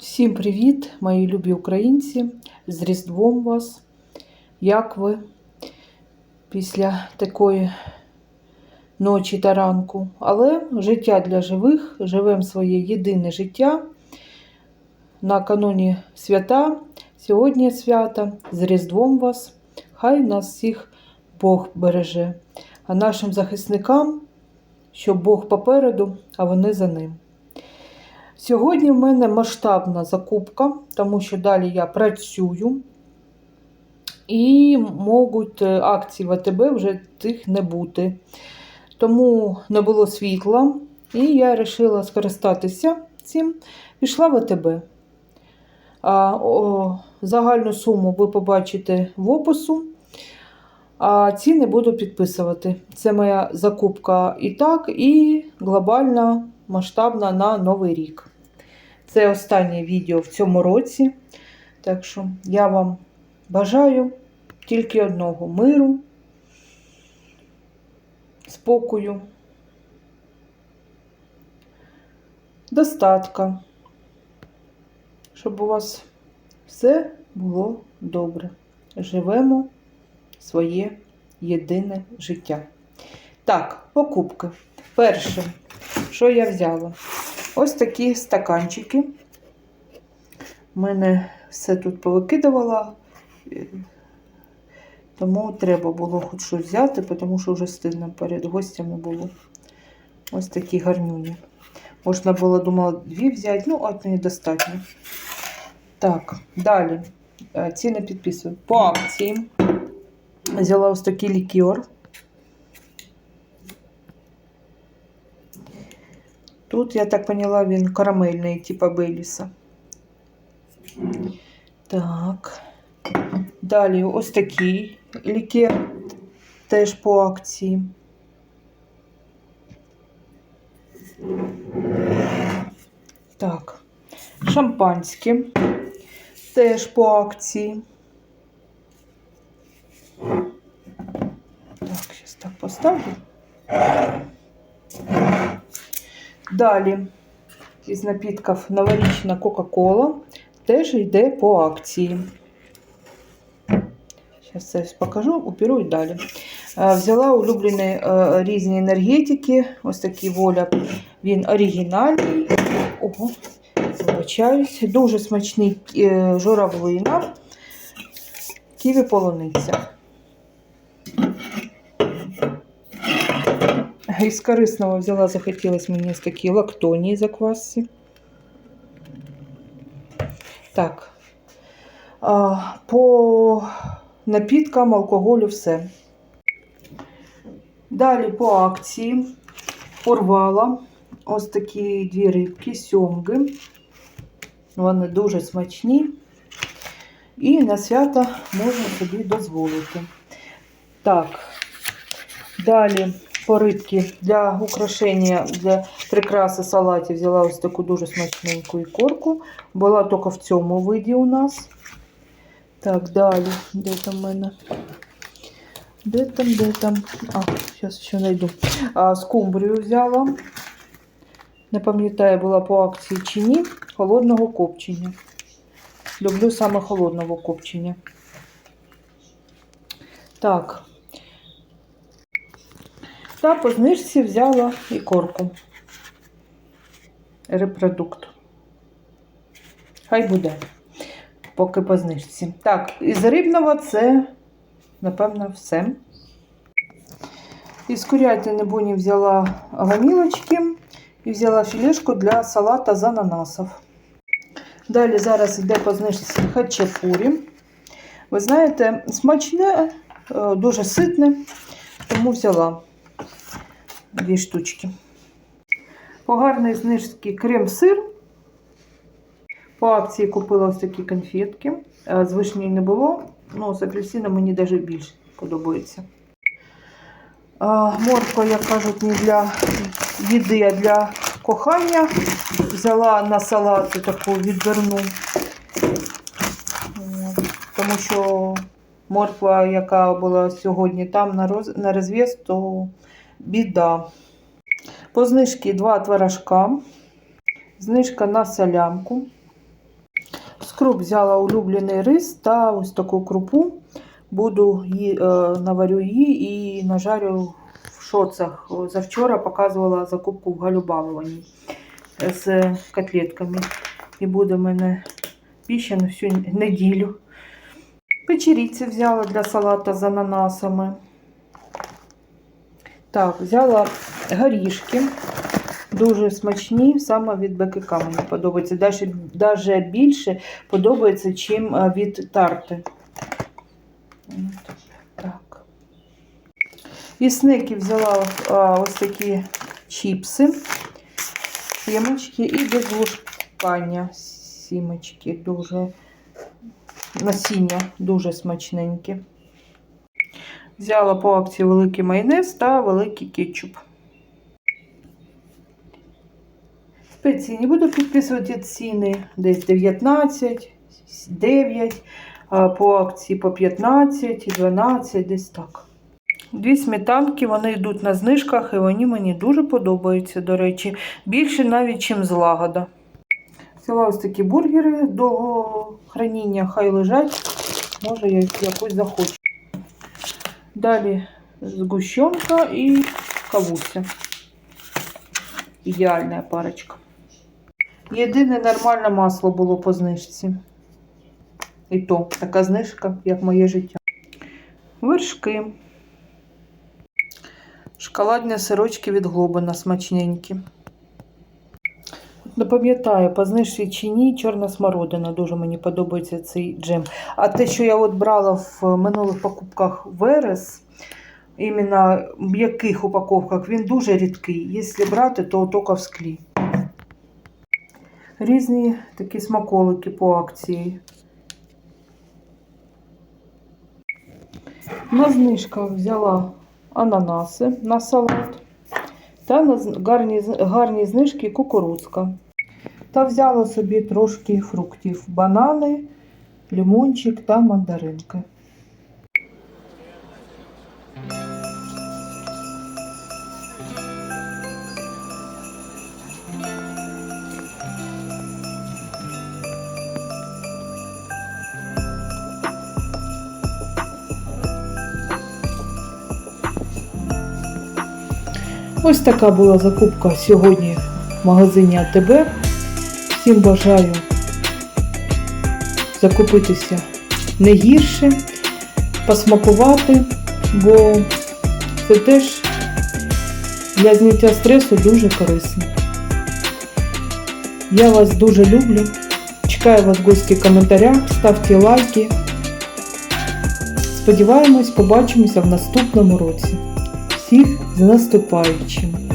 Всім привіт, мої любі українці! З Різдвом вас. Як ви після такої ночі та ранку? Але життя для живих, живемо своє єдине життя. Накануні свята, сьогодні свята, з Різдвом вас. Хай нас всіх Бог береже. А нашим захисникам, щоб Бог попереду, а вони за ним. Сьогодні в мене масштабна закупка, тому що далі я працюю. І можуть е, акції ВТБ вже тих не бути. Тому не було світла. І я вирішила скористатися цим. Пішла в АТБ. А, о, загальну суму ви побачите в опису. А ціни буду підписувати. Це моя закупка і так, і глобальна, масштабна на Новий рік. Це останнє відео в цьому році. Так що я вам бажаю тільки одного миру, спокою, достатка, щоб у вас все було добре. Живемо своє єдине життя. Так, покупки. Перше, що я взяла? Ось такі стаканчики. У мене все тут повикидувала, тому треба було хоч щось взяти, тому що вже стидно перед гостями було. Ось такі гарнюні. Можна було, думала, дві взяти, ну, одної достатньо. Так, далі. Е, Ціни підписую. По акції. Взяла ось такий лікер. Тут, я так поняла, він карамельний, типа Бейліса. Так. Далі ось такий лікер, теж по акції. Так, шампанське, теж по акції. Так, зараз так поставлю. Далі із напітків новорічна Кока-Кола теж йде по акції. Зараз це покажу, уберу і далі. Е, Взяла улюблені е, різні енергетики. Ось такий воля. Він оригінальний. Ого, вибачаюсь. Дуже смачний е, журавлина. Ківі полуниця. Із корисного взяла, захотілось мені ось такі лактонії заквасці. Так. По напіткам, алкоголю все. Далі по акції порвала ось такі дві рибки, сьомги. Вони дуже смачні. І на свято можна собі дозволити. Так, далі по для украшення, для прикраси салатів взяла ось таку дуже смачненьку ікорку. Була тільки в цьому виді у нас. Так, далі. Де там в мене? Де там, де там? А, зараз ще знайду. А, скумбрію взяла. Не пам'ятаю, була по акції чи ні. Холодного копчення. Люблю саме холодного копчення. Так. Та по знижці взяла ікорку. Репродукт. Хай буде. Поки по знижці. Так, із рибного це, напевно, все. Із курятини буні взяла гамілочки і взяла філешку для салата з ананасів. Далі зараз йде по знижці хачапурі. Ви знаєте, смачне, е, дуже ситне, тому взяла дві штучки. По гарній крем-сир. По акції купила ось такі конфетки. Е, З вишні не було, ну, з апельсином мені навіть більше подобається. Морква, як кажуть, не для їди, а для кохання. Взяла на салат таку відбірну. От, Тому що морква, яка була сьогодні там на розв'яз, то біда. По знижці два творожка. Знижка на солямку. круп взяла улюблений рис та ось таку крупу. Буду її, е, наварю її і нажарю в шоцах. Завчора показувала закупку в Галюбалованій з котлетками. І буде в мене піща на всю неділю. Печеріці взяла для салата з ананасами. Так, взяла горішки. Дуже смачні, саме від БКК мені подобається. Даже, даже більше подобається, чим е, від тарти. От, Так. І снеки взяла а, ось такі чіпси, сімочки і без глушкання. Сімочки дуже насіння дуже смачненькі. Взяла по акції великий майонез та великий кетчуп. Спеції не буду підписувати ціни. Десь 19, 9, по акції по 15, 12, десь так. Дві сметанки, вони йдуть на знижках і вони мені дуже подобаються, до речі. Більше навіть, ніж злагода. Взяла ось такі бургери до храніння, хай лежать. Може, я якусь захочу. Далі згущенка і кавуся. Ідеальна парочка. Єдине нормальне масло було по знижці. І то така знижка, як моє життя. Вершки. Шоколадні сирочки від Глобина смачненькі. Не пам'ятаю, по знижці чи ні, чорна смородина. Дуже мені подобається цей джем. А те, що я от брала в минулих покупках Верес, іменно в яких упаковках, він дуже рідкий. Якщо брати, то тільки в склі. Різні такі смаколики по акції. На знижках взяла ананаси на салат та на гарні, гарні знижки кукурудзка. Та взяла собі трошки фруктів: банани, лимончик та мандаринки. Ось така була закупка сьогодні в магазині АТБ. Всім бажаю закупитися не гірше, посмакувати, бо це теж для зняття стресу дуже корисно. Я вас дуже люблю. Чекаю вас в гості в коментарях, ставте лайки. Сподіваємось, побачимося в наступному році. Всіх з наступаючим!